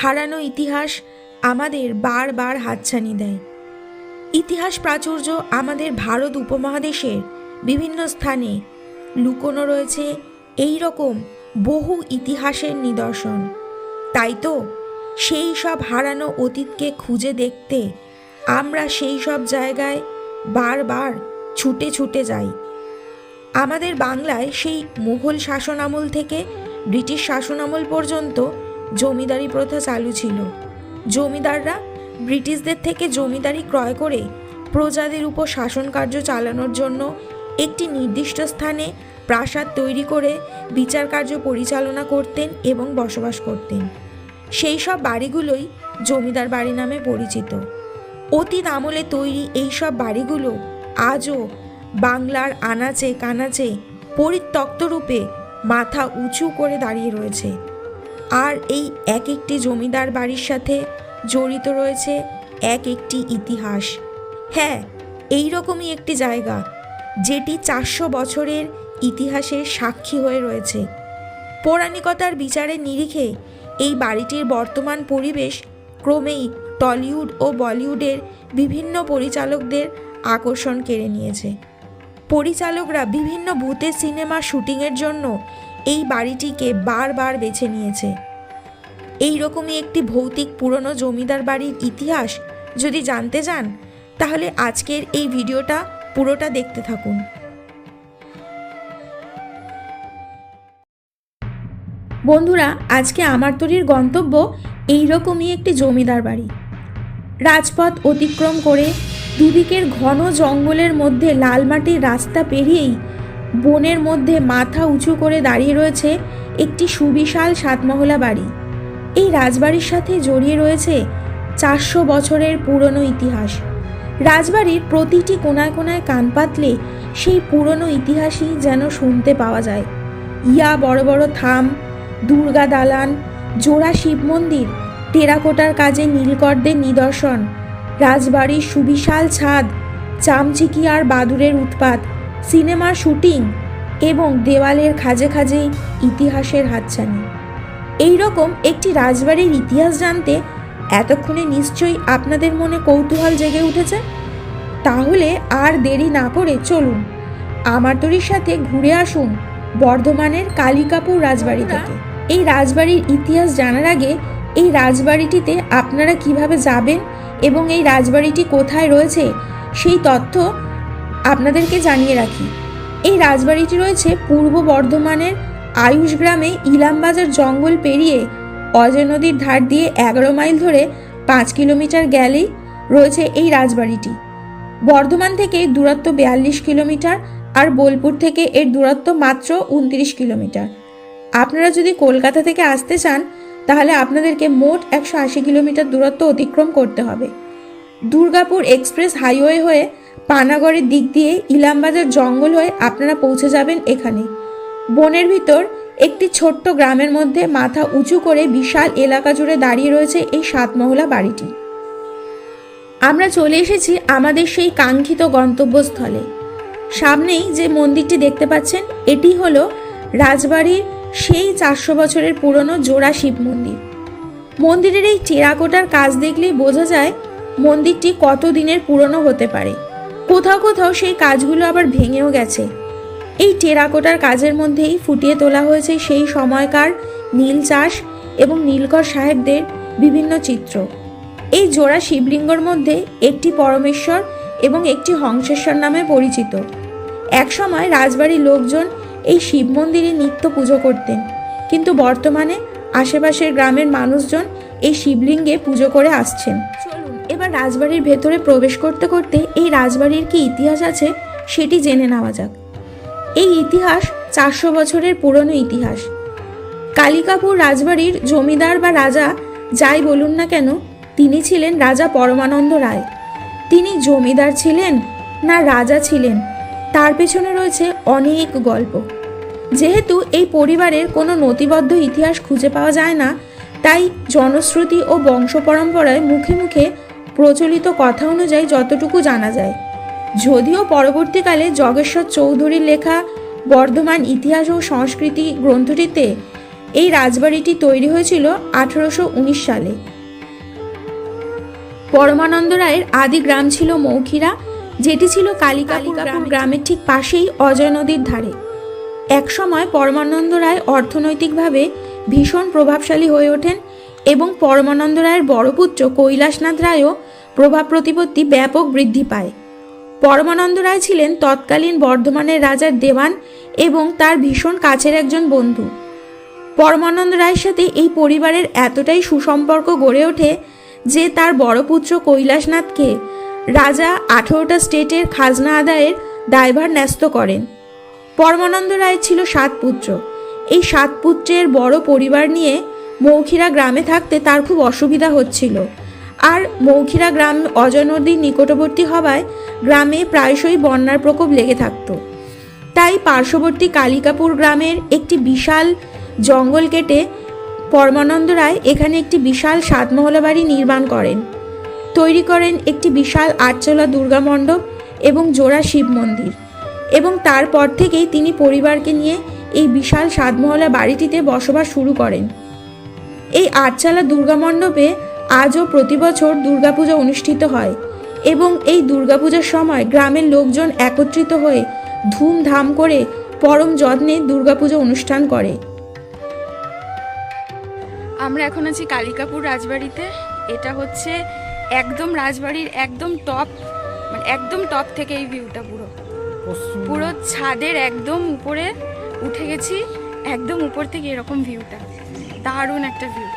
হারানো ইতিহাস আমাদের বারবার হাতছানি দেয়। ইতিহাস প্রাচুর্য আমাদের ভারত উপমহাদেশের বিভিন্ন স্থানে। লুকোনো রয়েছে এই রকম বহু ইতিহাসের নিদর্শন। তাই তো সেই সব হারানো অতীতকে খুঁজে দেখতে আমরা সেই সব জায়গায় বারবার ছুটে ছুটে যাই। আমাদের বাংলায় সেই মুঘল শাসন আমল থেকে ব্রিটিশ শাসনামল পর্যন্ত জমিদারি প্রথা চালু ছিল। জমিদাররা ব্রিটিশদের থেকে জমিদারি ক্রয় করে প্রজাদের উপর শাসন কার্য চালানোর জন্য একটি নির্দিষ্ট স্থানে প্রাসাদ তৈরি করে বিচার কার্য পরিচালনা করতেন এবং বসবাস করতেন। সেই সব বাড়িগুলোই জমিদার বাড়ি নামে পরিচিত। অতীত আমলে তৈরি এই সব বাড়িগুলো আজও বাংলার আনাচে কানাচে পরিত্যক্ত রূপে মাথা উঁচু করে দাঁড়িয়ে রয়েছে। আর এই এক একটি জমিদার বাড়ির সাথে জড়িত রয়েছে এক একটি ইতিহাস। হ্যাঁ এই রকমই একটি জায়গা, যেটি চারশো বছরের ইতিহাসের সাক্ষী হয়ে রয়েছে। পৌরাণিকতার বিচারের নিরিখে এই বাড়িটির বর্তমান পরিবেশ ক্রমেই টলিউড ও বলিউডের বিভিন্ন পরিচালকদের আকর্ষণ কেড়ে নিয়েছে। পরিচালকরা বিভিন্ন ভূতের সিনেমা শুটিংয়ের জন্য এই বাড়িটিকে বারবার বেছে নিয়েছে। এই রকমই একটি ভৌতিক পুরনো জমিদার বাড়ির ইতিহাস যদি জানতে চান, তাহলে আজকের এই ভিডিওটা পুরোটা দেখতে থাকুন। বন্ধুরা, আজকে আমার তরির গন্তব্য এই রকমই একটি জমিদার বাড়ি। রাজপথ অতিক্রম করে দুদিকের ঘন জঙ্গলের মধ্যে লাল মাটির রাস্তা পেরিয়েই বনের মধ্যে মাথা উঁচু করে দাঁড়িয়ে রয়েছে একটি সুবিশাল সাতমহলা বাড়ি। এই রাজবাড়ির সাথে জড়িয়ে রয়েছে চারশো বছরের পুরনো ইতিহাস। রাজবাড়ির প্রতিটি কোনায় কোনায় কান পাতলে সেই পুরনো ইতিহাসই যেন শুনতে পাওয়া যায়। ইয়া বড় বড় থাম, দুর্গা দালান, জোড়া শিব মন্দির, টেরাকোটার কাজে নীলকরদের নিদর্শন, রাজবাড়ির সুবিশাল ছাদ, চামচিকি আর বাদুরের উৎপাত সিনেমার শুটিং এবং দেওয়ালের খাজে খাজে ইতিহাসের হাতছানি। এই রকম একটি রাজবাড়ির ইতিহাস জানতে এতক্ষণে নিশ্চয়ই আপনাদের মনে কৌতূহল জেগে উঠেছে? তাহলে আর দেরি না করে চলুন আমার তরির সাথে ঘুরে আসুন বর্ধমানের কালিকাপুর রাজবাড়ি থেকে। এই রাজবাড়ির ইতিহাস জানার আগে এই রাজবাড়িটিতে আপনারা কীভাবে যাবেন এবং এই রাজবাড়িটি কোথায় রয়েছে সেই তথ্য আপনাদেরকে জানিয়ে রাখি, এই রাজবাড়িটি রয়েছে পূর্ব বর্ধমানের আয়ুষ গ্রামে ইলামবাজার জঙ্গল পেরিয়ে অজয় নদীর ধার দিয়ে এগারো মাইল ধরে পাঁচ কিলোমিটার গেলেই রয়েছে এই রাজবাড়িটি। বর্ধমান থেকে দূরত্ব বিয়াল্লিশ কিলোমিটার আর বোলপুর থেকে এর দূরত্ব মাত্র উনত্রিশ কিলোমিটার। আপনারা যদি কলকাতা থেকে আসতে চান, তাহলে আপনাদেরকে মোট একশো আশি কিলোমিটার দূরত্ব অতিক্রম করতে হবে। দুর্গাপুর এক্সপ্রেস হাইওয়ে হয়ে পানাগড়ের দিক দিয়ে ইলামবাজার জঙ্গল হয়ে আপনারা পৌঁছে যাবেন এখানে। বনের ভিতর একটি ছোট্ট গ্রামের মধ্যে মাথা উঁচু করে বিশাল এলাকা জুড়ে দাঁড়িয়ে রয়েছে এই সাতমহলা বাড়িটি। আমরা চলে এসেছি আমাদের সেই কাঙ্ক্ষিত গন্তব্যস্থলে। সামনেই যে মন্দিরটি দেখতে পাচ্ছেন, এটি হলো রাজবাড়ির সেই চারশো বছরের পুরনো জোড়া শিব মন্দির। মন্দিরের এই টেরাকোটার কাজ দেখলেই বোঝা যায় মন্দিরটি কত দিনের পুরনো হতে পারে। কোথাও কোথাও সেই কাজগুলো আবার ভেঙেও গেছে। এই টেরাকোটার কাজের মধ্যেই ফুটিয়ে তোলা হয়েছে সেই সময়কার নীল চাষ এবং নীলকর সাহেবদের বিভিন্ন চিত্র। এই জোড়া শিবলিঙ্গর মধ্যে একটি পরমেশ্বর এবং একটি হংসেশ্বর নামে পরিচিত। একসময় রাজবাড়ির লোকজন এই শিব মন্দিরে নিত্য পুজো করতেন, কিন্তু বর্তমানে আশেপাশের গ্রামের মানুষজন এই শিবলিঙ্গে পুজো করে আসছেন। এবার রাজবাড়ির ভেতরে প্রবেশ করতে করতে এই রাজবাড়ির কি ইতিহাস আছে সেটি জেনে নেওয়া যাক। এই ইতিহাস চারশো বছরের পুরনো ইতিহাস। কালিকাপুর রাজবাড়ির জমিদার বা রাজা যাই বলুন না কেন, তিনি ছিলেন রাজা পরমানন্দ রায়। তিনি জমিদার ছিলেন না রাজা ছিলেন, তার পেছনে রয়েছে অনেক গল্প। যেহেতু এই পরিবারের কোনো নথিবদ্ধ ইতিহাস খুঁজে পাওয়া যায় না, তাই জনশ্রুতি ও বংশ পরম্পরায় মুখে মুখে প্রচলিত কথা অনুযায়ী যতটুকু জানা যায়। যদিও পরবর্তীকালে জগেশ্বর চৌধুরীর লেখা বর্ধমান ইতিহাস ও সংস্কৃতি গ্রন্থটিতে এই রাজবাড়িটি তৈরি হয়েছিল আঠারোশো উনিশ সালে। পরমানন্দ রায়ের আদি গ্রাম ছিল মৌখিরা, যেটি ছিল কালিকাপুর গ্রামের ঠিক পাশেই অজয় নদীর ধারে। একসময় পরমানন্দ রায় অর্থনৈতিকভাবে ভীষণ প্রভাবশালী হয়ে ওঠেন এবং পরমানন্দ রায়ের বড় পুত্র কৈলাসনাথ রায়ও প্রভাব প্রতিপত্তি ব্যাপক বৃদ্ধি পায়। পরমানন্দ রায় ছিলেন তৎকালীন বর্ধমানের রাজার দেওয়ান এবং তার ভীষণ কাছের একজন বন্ধু। পরমানন্দ রায়ের সাথে এই পরিবারের এতটাই সুসম্পর্ক গড়ে ওঠে যে তার বড় পুত্র কৈলাসনাথকে রাজা আঠেরোটা স্টেটের খাজনা আদায়ের দায়ভার ন্যস্ত করেন। পরমানন্দ রায় ছিল সাত পুত্র। এই সাত পুত্রের বড় পরিবার নিয়ে মৌখিরা গ্রামে থাকতে তার খুব অসুবিধা হচ্ছিল। আর মৌখিরা গ্রাম অজয় নদীর নিকটবর্তী হওয়ায় গ্রামে প্রায়শই বন্যার প্রকোপ লেগে থাকতো। তাই পার্শ্ববর্তী কালিকাপুর গ্রামের একটি বিশাল জঙ্গল কেটে পরমানন্দ রায় এখানে একটি বিশাল সাতমহলা বাড়ি নির্মাণ করেন। তৈরি করেন একটি বিশাল আটচলা দুর্গা মণ্ডপ এবং জোড়া শিব মন্দির এবং তারপর থেকেই তিনি পরিবারকে নিয়ে এই বিশাল সাতমহলা বাড়িটিতে বসবাস শুরু করেন। এই আটচালা দুর্গা মণ্ডপে আজও প্রতি বছর দুর্গাপূজা অনুষ্ঠিত হয় এবং এই দুর্গাপূজার সময় গ্রামের লোকজন একত্রিত হয়ে ধুমধাম করে পরম যত্নে দুর্গাপূজা অনুষ্ঠান করে। আমরা এখন আছি কালিকাপুর রাজবাড়িতে। এটা হচ্ছে একদম রাজবাড়ির একদম টপ মানে একদম টপ থেকে এই ভিউটা পুরো। পুরো ছাদের একদম উপরে উঠে গেছি একদম উপর থেকে এরকম ভিউটা দারুণ একটা ভিউ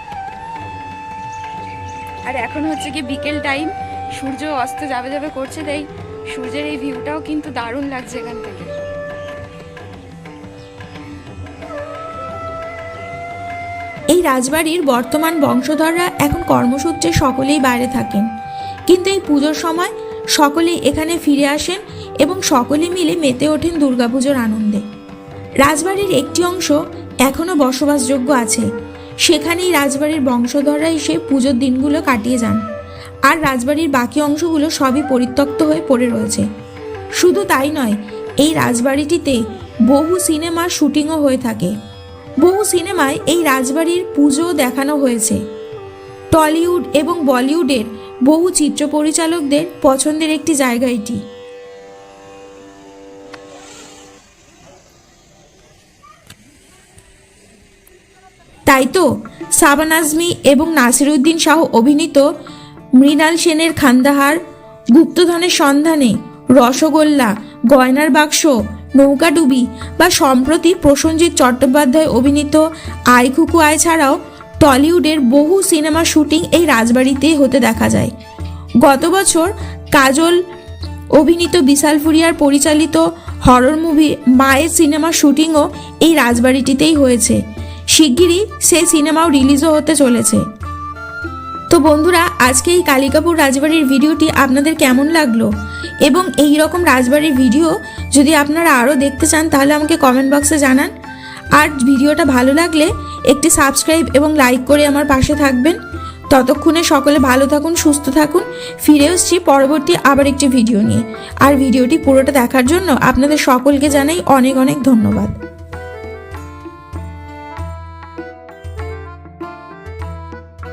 আর এখন হচ্ছে কি বিকেল টাইম, সূর্য অস্ত যাবে যাবে করছে, তাই সূর্যের এই ভিউটাও কিন্তু দারুণ লাগছে এখান থেকে। এই রাজবাড়ির বর্তমান বংশধররা এখন কর্মসূত্রে সকলেই বাইরে থাকেন। কিন্তু এই পুজোর সময় সকলেই এখানে ফিরে আসেন এবং সকলে মিলে মেতে ওঠেন দুর্গাপুজোর আনন্দে। রাজবাড়ির একটি অংশ এখনও বসবাসযোগ্য আছে। সেখানেই রাজবাড়ির বংশধররা এসে পুজোর দিনগুলো কাটিয়ে যান। আর রাজবাড়ির বাকি অংশগুলো সবই পরিত্যক্ত হয়ে পড়ে রয়েছে। শুধু তাই নয়, এই রাজবাড়িটিতে বহু সিনেমার শুটিংও হয়ে থাকে। বহু সিনেমায় এই রাজবাড়ির পুজো দেখানো হয়েছে। টলিউড এবং বলিউডের বহু চিত্র পরিচালকদের পছন্দের একটি জায়গা এটি। তাই তো? সাবান আজমি এবং নাসিরুদ্দিন শাহ অভিনীত মৃণাল সেনের খান্দাহার, গুপ্তধনের সন্ধানে, রসগোল্লা, গয়নার বাক্স নৌকাডুবি বা সম্প্রতি প্রসঞ্জিৎ চট্টোপাধ্যায় অভিনীত আই খুকু আয় ছাড়াও টলিউডের বহু সিনেমার শুটিং এই রাজবাড়িতেই হতে দেখা যায়। গত বছর কাজল অভিনীত বিশাল ফুরিয়ার পরিচালিত হরর মুভি মায়ের সিনেমার শুটিংও এই রাজবাড়িটিতেই হয়েছে। শিগগিরই সেই সিনেমাও রিলিজও হতে চলেছে। তো বন্ধুরা, আজকে এই কালিকাপুর রাজবাড়ির ভিডিওটি আপনাদের কেমন লাগল? এবং এই রকম রাজবাড়ির ভিডিও যদি আপনারা আরও দেখতে চান, তাহলে আমাকে কমেন্ট বক্সে জানান। আর ভিডিওটা ভালো লাগলে একটি সাবস্ক্রাইব এবং লাইক করে আমার পাশে থাকবেন। ততক্ষণে সকলে ভালো থাকুন, সুস্থ থাকুন। ফিরে এসছি পরবর্তী আবার একটি ভিডিও নিয়ে। আর ভিডিওটি পুরোটা দেখার জন্য আপনাদের সকলকে জানাই অনেক অনেক ধন্যবাদ।